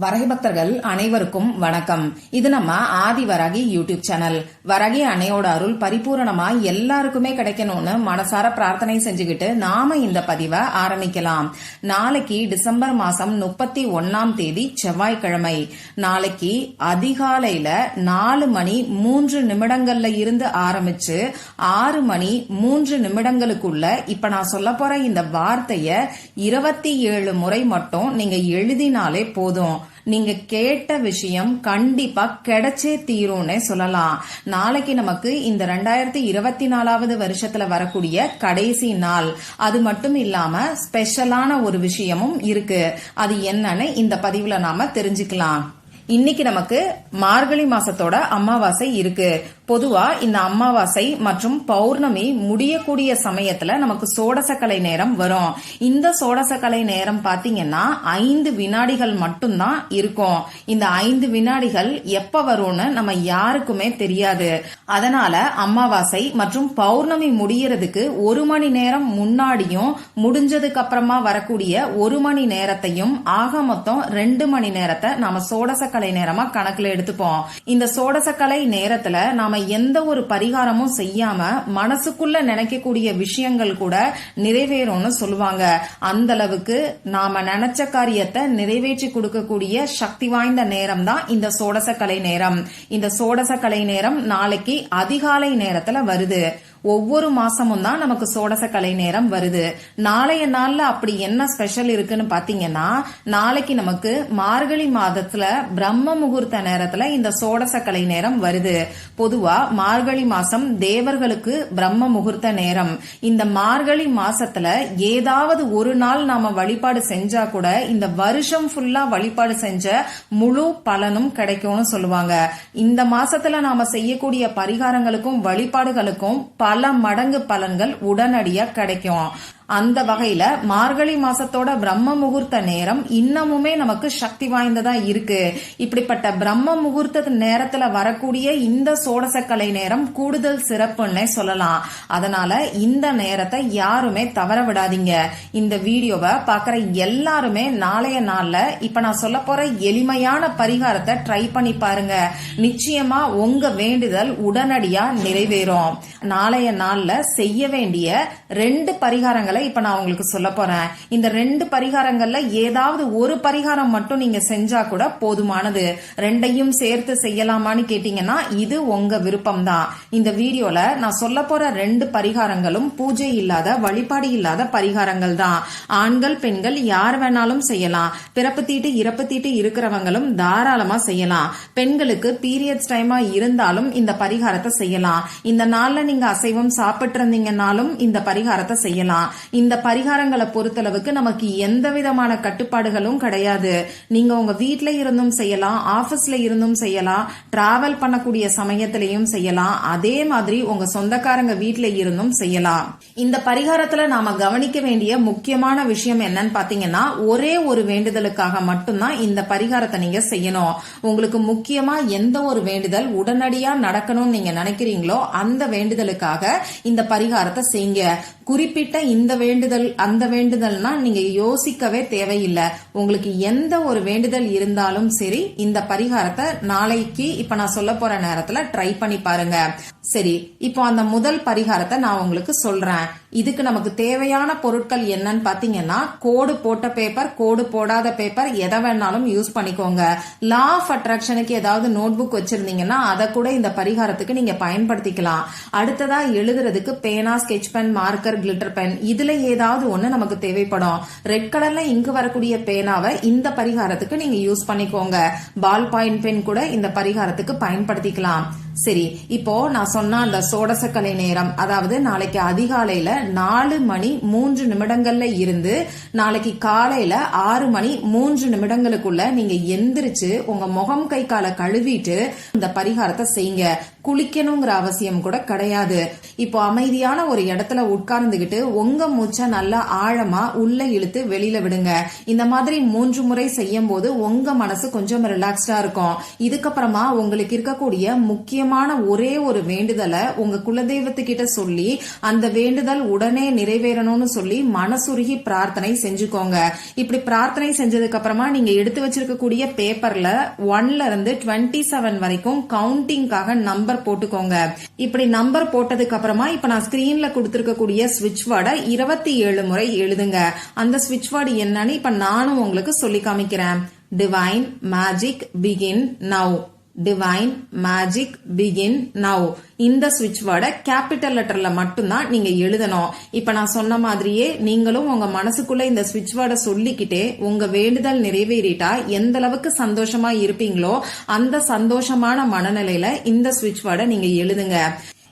வரகி பக்தர்கள் அனைவருக்கும் வணக்கம். இது நம்ம ஆதி வரகி யூடியூப் சேனல். வரகி அன்னையோட அருள் பரிபூரணமா எல்லாருக்குமே கிடைக்கணும்னு மனசார பிரார்த்தனை செஞ்சுக்கிட்டு நாம இந்த பதிவை ஆரம்பிக்கலாம். நாளைக்கு டிசம்பர் மாசம் முப்பத்தி ஒன்னாம் தேதி செவ்வாய்க்கிழமை. நாளைக்கு அதிகாலையில நாலு மணி மூன்று நிமிடங்கள்ல இருந்து ஆரம்பிச்சு ஆறு மணி மூன்று நிமிடங்களுக்குள்ள இப்ப நான் சொல்ல போற இந்த வார்த்தைய இருபத்தி ஏழு முறை மட்டும் நீங்க எழுதினாலே போதும். நீங்க கேட்ட விஷயம் கண்டிப்பா கிடைச்சே தீரும்னே சொல்லலாம். நாளைக்கு நமக்கு இந்த ரெண்டாயிரத்தி இருபத்தி நாலாவது வருஷத்துல வரக்கூடிய கடைசி நாள். அது மட்டும் இல்லாம ஸ்பெஷலான ஒரு விஷயமும் இருக்கு. அது என்னன்னு இந்த பதிவுல நாம தெரிஞ்சுக்கலாம். இன்னைக்கு நமக்கு மார்கழி மாசத்தோட அமாவாசை இருக்கு. பொதுவா இந்த அமாவாசை மற்றும் பௌர்ணமி முடியக்கூடிய சமயத்துல நமக்கு சோடசக்கலை நேரம் வரும். இந்த சோடசக்கலை நேரம் பாத்தீங்கன்னா ஐந்து வினாடிகள் மட்டும்தான் இருக்கும். இந்த ஐந்து வினாடிகள் எப்ப வரும்னு நம்ம யாருக்குமே தெரியாது. அதனால அமாவாசை மற்றும் பௌர்ணமி முடியறதுக்கு ஒரு மணி நேரம் முன்னாடியும் முடிஞ்சதுக்கு அப்புறமா வரக்கூடிய ஒரு மணி நேரத்தையும் ஆக மொத்தம் ரெண்டு மணி நேரத்தை நாம சோடசக்கலை நேரமா கணக்குல எடுத்துப்போம். இந்த சோடசக்கலை நேரத்துல நாம எந்த ஒரு பரிகாரமும் செய்யாம மனசுக்குள்ள நினைக்கக்கூடிய விஷயங்கள் கூட நிறைவேறும்னு சொல்லுவாங்க. அந்த அளவுக்கு நாம நினைச்ச காரியத்தை நிறைவேற்றி கொடுக்கக்கூடிய சக்தி வாய்ந்த நேரம் தான் இந்த சோடசக்கலை நேரம். இந்த சோடசக்கலை நேரம் நாளைக்கு அதிகாலை நேரத்துல வருது. ஒவ்வொரு மாசமும் தான் நமக்கு சோடச கலை நேரம் வருது. நாளைய நாள்ல அப்படி என்ன ஸ்பெஷல் இருக்குன்னு பாத்தீங்கன்னா நாளைக்கு நமக்கு மார்கழி மாதத்துல பிரம்ம முகூர்த்த நேரத்துல இந்த சோடச கலை நேரம் வருது. பொதுவா மார்கழி மாசம் தேவர்களுக்கு பிரம்ம முகூர்த்த நேரம். இந்த மார்கழி மாசத்துல ஏதாவது ஒரு நாள் நாம வழிபாடு செஞ்சா கூட இந்த வருஷம் ஃபுல்லா வழிபாடு செஞ்ச முழு பலனும் கிடைக்கும்னு சொல்லுவாங்க. இந்த மாசத்துல நாம செய்யக்கூடிய பரிகாரங்களுக்கும் வழிபாடுகளுக்கும் பல மடங்கு பலன்கள் உடனடியா கிடைக்கும். அந்த வகையில மார்கழி மாசத்தோட பிரம்ம முகூர்த்த நேரம் இன்னமுமே நமக்கு சக்தி வாய்ந்ததா இருக்கு. இப்படிப்பட்ட பிரம்ம முகூர்த்த நேரத்துல வரக்கூடிய இந்த சோடசக்கலை நேரம் கூடுதல் சிறப்புன்னே சொல்லலாம். அதனால இந்த நேரத்தை யாருமே தவற விடாதீங்க. இந்த வீடியோவை பாக்குற எல்லாருமே நாளைய நாள்ல இப்ப நான் சொல்ல போற எளிமையான பரிகாரத்தை ட்ரை பண்ணி பாருங்க. நிச்சயமா உங்க வேண்டுதல் உடனடியா நிறைவேறும். நாளைய நாள்ல செய்ய வேண்டிய ரெண்டு பரிகாரங்களை இப்ப நான் உங்களுக்கு சொல்ல போறேன். இந்த ரெண்டு பரிகாரங்கள்ல ஏதாவது ஒரு பரிகாரம் மட்டும் நீங்க செஞ்சா கூட போதுமானது. ரெண்டையும் சேர்த்து செய்யலாமான்னு கேட்டீங்கன்னா இது உங்க விருப்பம் தான் இந்த வீடியோல நான் சொல்ல போற ரெண்டு பரிகாரங்களும் பூஜை இல்லாத வழிபாடு இல்லாத பரிகாரங்கள் தான் ஆண்கள் பெண்கள் யார் வேணாலும் செய்யலாம். பிறப்பு தீட்டு இறப்பு தீட்டு இருக்கிறவங்களும் தாராளமா செய்யலாம். பெண்களுக்கு பீரியட்ஸ் டைமா இருந்தாலும் இந்த பரிகாரத்தை செய்யலாம். இந்த நாள்ல நீங்க அசைவம் சாப்பிட்டு இருந்தீங்கன்னாலும் இந்த பரிகாரத்தை செய்யலாம். இந்த பரிகாரங்களை பொறுத்தளவுக்கு நமக்கு எந்த விதமான கட்டுப்பாடுகளும் கிடையாது. நீங்க உங்க வீட்ல இருந்தும் செய்யலாம் ஆபீஸ்ல இருந்தும் செய்யலாம் டிராவல் பண்ணக்கூடிய சமயத்திலையும் செய்யலாம். அதே மாதிரி உங்க சொந்தக்காரங்க வீட்ல இருந்தும் செய்யலாம். இந்த பரிகாரத்துல நாம கவனிக்க வேண்டிய முக்கியமான விஷயம் என்னன்னு பாத்தீங்கன்னா ஒரே ஒரு வேண்டுதலுக்காக மட்டும்தான் இந்த பரிகாரத்தை நீங்க செய்யணும். உங்களுக்கு முக்கியமா எந்த ஒரு வேண்டுதல் உடனடியா நடக்கணும்னு நீங்க நினைக்கிறீங்களோ அந்த வேண்டுதலுக்காக இந்த பரிகாரத்தை செய்யுங்க. குறிப்பிட்ட இந்த வேண்டுதல் அந்த வேண்டுதல்னா நீங்க யோசிக்கவே தேவையில்லை. உங்களுக்கு எந்த ஒரு வேண்டுதல் இருந்தாலும் சரி இந்த பரிகாரத்தை நாளைக்கு இப்ப நான் சொல்ல போற நேரத்துல ட்ரை பண்ணி பாருங்க. சரி இப்போ அந்த முதல் பரிகாரத்தை நான் உங்களுக்கு சொல்றேன். இதுக்கு நமக்கு தேவையான பொருட்கள் என்னன்னு பாத்தீங்கன்னா கோடு போட்ட பேப்பர் கோடு போடாத பேப்பர் எதை வேணாலும் யூஸ் பண்ணிக்கோங்க. லா ஆஃப் அட்ராக்ஷனுக்கு ஏதாவது நோட் புக் வச்சிருந்தீங்கன்னா அதை கூட இந்த பரிகாரத்துக்கு நீங்க பயன்படுத்திக்கலாம். அடுத்ததா எழுதுறதுக்கு பேனா sketch pen marker glitter pen இதுல ஏதாவது ஒண்ணு நமக்கு தேவைப்படும். ரெட் கலர்ல இங்கு வரக்கூடிய பேனாவை இந்த பரிகாரத்துக்கு நீங்க யூஸ் பண்ணிக்கோங்க. பால் பாயிண்ட் பென் கூட இந்த பரிகாரத்துக்கு பயன்படுத்திக்கலாம். சரி இப்போ நான் சொன்ன அந்த சோடசக்கலை நேரம் அதாவது நாளைக்கு அதிகாலையில நாலு மணி மூன்று நிமிடங்கள்ல இருந்து நாளைக்கு காலையில ஆறு மணி மூன்று நிமிடங்களுக்குள்ள நீங்க எந்திரிச்சு உங்க முகம் கை காலை கழுவிட்டு இந்த பரிகாரத்தை செய்யுங்க. குளிக்கணுங்கிற அவசியம் கூட கிடையாது. இப்போ அமைதியான ஒரு இடத்துல உட்கார்ந்துகிட்டு உங்க மூச்சை நல்லா ஆழமா உள்ள இழுத்து வெளியில விடுங்க. இந்த மாதிரி மூன்று முறை செய்யும் போது உங்க மனசு கொஞ்சம் ரிலாக்ஸ்டா இருக்கும். இதுக்கப்புறமா உங்களுக்கு இருக்கக்கூடிய முக்கியமான ஒரே ஒரு வேண்டுதலை உங்க குலதெய்வத்துக்கிட்ட சொல்லி அந்த வேண்டுதல் உடனே நிறைவேறணும்னு சொல்லி மனசுருகி பிரார்த்தனை செஞ்சுக்கோங்க. இப்படி பிரார்த்தனை செஞ்சதுக்கு அப்புறமா நீங்க எடுத்து வச்சிருக்கக்கூடிய பேப்பர்ல ஒன்ல இருந்து டுவெண்ட்டி செவன் வரைக்கும் கவுண்டிங்காக நம்பர் போட்டுக்கோங்க. இப்படி நம்பர் போட்டதுக்கு அப்புறமா இப்ப நான் ஸ்கிரீன்ல கொடுத்திருக்கக்கூடிய ஸ்விட்ச் வேர்டை இருபத்தி ஏழு முறை எழுதுங்க. அந்த ஸ்விட்ச் வேர்டு என்னன்னு இப்ப நானும் உங்களுக்கு சொல்லி காமிக்கிறேன். Divine magic begin now divine magic begin now இந்த சுவிட்ச் வேர்டை கேபிட்டல் லெட்டர்ல மட்டும்தான் நீங்க எழுதணும். இப்ப நான் சொன்ன மாதிரியே நீங்களும் உங்க மனசுக்குள்ள இந்த சுவிட்ச் வேர்டை சொல்லிக்கிட்டே உங்க வேண்டுதல் நிறைவேறிட்டா எந்த அளவுக்கு சந்தோஷமா இருப்பீங்களோ அந்த சந்தோஷமான மனநிலையில இந்த சுவிட்ச் வேர்டை நீங்க எழுதுங்க.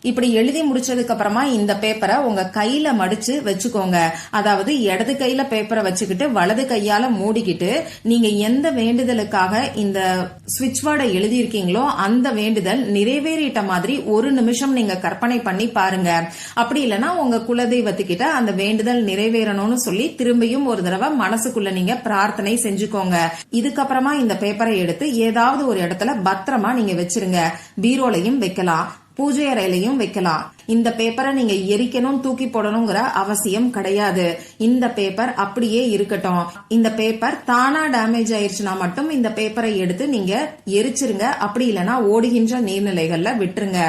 இப்படி எழுதி முடிச்சதுக்கு அப்புறமா இந்த பேப்பரை உங்க கையில மடிச்சு வச்சுக்கோங்க. அதாவது இடது கையில பேப்பரை வச்சுக்கிட்டு வலது கையால மூடிக்கிட்டு நீங்க எந்த வேண்டுதலுக்காக இந்த சுவிட்ச் வேர்டை எழுதியிருக்கீங்களோ அந்த வேண்டுதல் நிறைவேறிட்ட மாதிரி ஒரு நிமிஷம் நீங்க கற்பனை பண்ணி பாருங்க. அப்படி இல்லைன்னா உங்க குலதெய்வத்துக்கிட்ட அந்த வேண்டுதல் நிறைவேறணும்னு சொல்லி திரும்பியும் ஒரு தடவை மனசுக்குள்ள நீங்க பிரார்த்தனை செஞ்சுக்கோங்க. இதுக்கப்புறமா இந்த பேப்பரை எடுத்து ஏதாவது ஒரு இடத்துல பத்திரமா நீங்க வச்சிருங்க. பீரோலையும் வைக்கலாம். பூஜை அறையிலையும் வைக்கலாம். இந்த பேப்பரை நீங்க எரிக்கணும் தூக்கி போடணுங்கிற அவசியம் கிடையாது. இந்த பேப்பர் அப்படியே இருக்கட்டும். இந்த பேப்பர் தானா டேமேஜ் ஆயிருச்சுன்னா மட்டும் இந்த பேப்பரை எடுத்து நீங்க எரிச்சிருங்க. அப்படி இல்லைன்னா ஓடுகின்ற நீர்நிலைகள்ல விட்டுருங்க.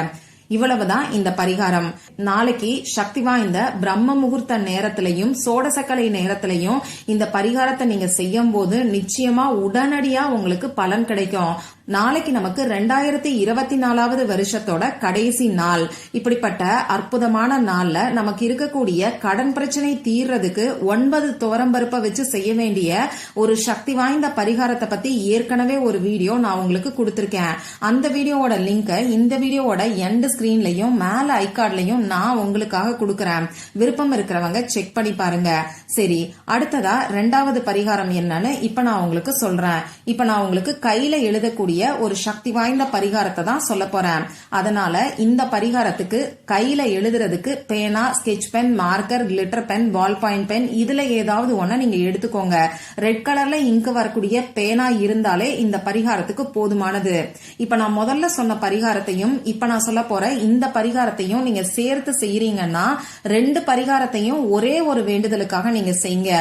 இவ்வளவுதான் இந்த பரிகாரம். நாளைக்கு சக்தி வாய்ந்த பிரம்ம முகூர்த்த நேரத்திலையும் சோடசக்கலை நேரத்திலையும் இந்த பரிகாரத்தை நீங்க செய்யும் போது நிச்சயமா உடனடியா உங்களுக்கு பலன் கிடைக்கும். நாளைக்கு நமக்கு ரெண்டாயிரத்தி இருபத்தி நாலாவது வருஷத்தோட கடைசி நாள். இப்படிப்பட்ட அற்புதமான நாள்ல நமக்கு இருக்கக்கூடிய கடன் பிரச்சனை தீர்றதுக்கு ஒன்பது தோரம்பருப்பை வச்சு செய்ய வேண்டிய ஒரு சக்தி வாய்ந்த பரிகாரத்தை பத்தி ஏற்கனவே ஒரு வீடியோ நான் உங்களுக்கு கொடுத்திருக்கேன். அந்த வீடியோவோட லிங்கை இந்த வீடியோவோட எண்ட் ஸ்கிரீன்லயும் மேல ஐகார்ட்லயும் நான் உங்களுக்காக கொடுக்கறேன். விருப்பம் இருக்கிறவங்க செக் பண்ணி பாருங்க. சரி அடுத்ததா ரெண்டாவது பரிகாரம் என்னன்னு இப்ப நான் உங்களுக்கு சொல்றேன். இப்ப நான் உங்களுக்கு கையில எழுதக்கூடிய ஒரு சக்தி வாய்ந்த பரிகாரத்தை தான் சொல்ல போறேன். அதனால இந்த பரிகாரத்துக்கு கையில எழுதுறதுக்கு பேனா sketch pen marker glitter pen ball point pen இதுல ஏதாவது ஒன்ன நீங்க எடுத்துக்கோங்க. ரெட் கலர்ல இங்கு வரக்கூடிய பேனா இருந்தாலே இந்த பரிகாரத்துக்கு போதுமானது. இப்ப நான் முதல்ல சொன்ன பரிகாரத்தையும் இப்ப நான் சொல்ல போற இந்த பரிகாரத்தையும் நீங்க சேர்த்து செய்யறீங்கன்னா ரெண்டு பரிகாரத்தையும் ஒரே ஒரு வேண்டுதலுக்காக நீங்க செய்யுங்க.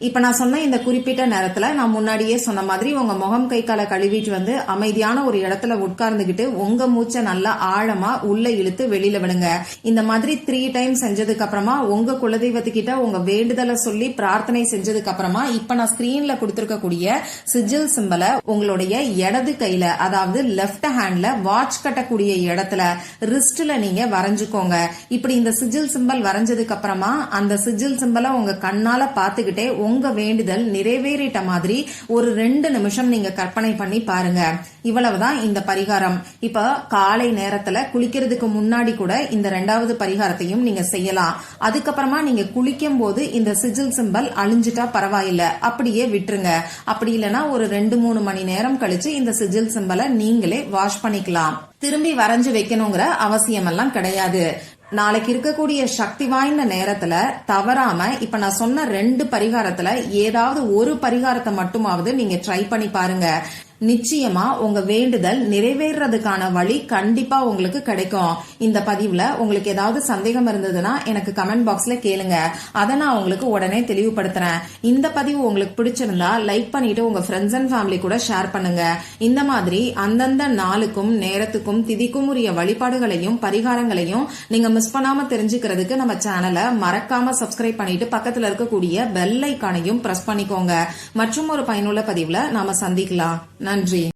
இப்ப நான் சொன்ன இந்த குறிப்பிட்ட நேரத்துல நான் முன்னாடியே சொன்ன மாதிரி உங்க முகம் கை காலை கழுவிட்டு வந்து அமைதியான ஒரு இடத்துல உட்கார்ந்துகிட்டு உங்க மூச்சை நல்லா ஆழமா உள்ள இழுத்து வெளியில விடுங்க. இந்த மாதிரி த்ரீ டைம் செஞ்சதுக்கு அப்புறமா உங்க குலதெய்வத்துக்கிட்ட உங்க வேண்டுதலை சொல்லி பிரார்த்தனை செஞ்சதுக்கு அப்புறமா இப்ப நான் ஸ்கிரீன்ல கொடுத்துருக்கக்கூடிய சிஜில் சிம்பலை உங்களுடைய இடது கையில அதாவது லெஃப்ட் ஹேண்ட்ல வாட்ச் கட்டக்கூடிய இடத்துல ரிஸ்ட்ல நீங்க வரைஞ்சுக்கோங்க. இப்படி இந்த சிஜில் சிம்பல் வரைஞ்சதுக்கு அப்புறமா அந்த சிஜில் சிம்பலை உங்க கண்ணால பாத்துக்கிட்டே உங்க வேண்டுதல் நிறைவேறிட்ட மாதிரி ஒரு ரெண்டு நிமிஷம் நீங்க கற்பனை பண்ணி பாருங்க. இவ்வளவுதான் இந்த பரிகாரம். இப்ப காலை நேரத்துல குளிக்கிறதுக்கு முன்னாடி கூட இந்த ரெண்டாவது பரிகாரத்தையும் நீங்க செய்யலாம். அதுக்கப்புறமா நீங்க குளிக்கும் போது இந்த சிஜில் சிம்பல் அழிஞ்சிட்டா பரவாயில்ல. அப்படியே விட்டுருங்க. அப்படி இல்லைன்னா ஒரு ரெண்டு மூணு மணி நேரம் கழிச்சு இந்த சிஜில் சிம்பலை நீங்களே வாஷ் பண்ணிக்கலாம். திரும்பி வரைஞ்சு வைக்கணுங்கிற அவசியம் எல்லாம் கிடையாது. நாளைக்கு இருக்கக்கூடிய சக்தி வாய்ந்த நேரத்துல தவறாம இப்ப நான் சொன்ன ரெண்டு பரிகாரத்துல ஏதாவது ஒரு பரிகாரத்தை மட்டுமாவது நீங்க ட்ரை பண்ணி பாருங்க. நிச்சயமா உங்க வேண்டுதல் நிறைவேறதுக்கான வழி கண்டிப்பா உங்களுக்கு கிடைக்கும். இந்த பதிவுல உங்களுக்கு ஏதாவது சந்தேகம் இருந்ததுன்னா எனக்கு கமெண்ட் பாக்ஸ்ல கேளுங்க. அதை நான் உங்களுக்கு உடனே தெளிவுபடுத்துறேன். இந்த பதிவு உங்களுக்கு பிடிச்சிருந்தா லைக் பண்ணிட்டு உங்க ஃப்ரெண்ட்ஸ் அண்ட் ஃபேமிலி கூட ஷேர் பண்ணுங்க. இந்த மாதிரி அந்தந்த நாளுக்கும் நேரத்துக்கும் திதிக்கும் உரிய வழிபாடுகளையும் பரிகாரங்களையும் நீங்க மிஸ் பண்ணாம தெரிஞ்சுக்கிறதுக்கு நம்ம சேனலை மறக்காம சப்ஸ்கிரைப் பண்ணிட்டு பக்கத்துல இருக்கக்கூடிய பெல் ஐக்கானையும் பிரஸ் பண்ணிக்கோங்க. மற்றும் ஒரு பயனுள்ள பதிவுல நாம சந்திக்கலாம். நன்றி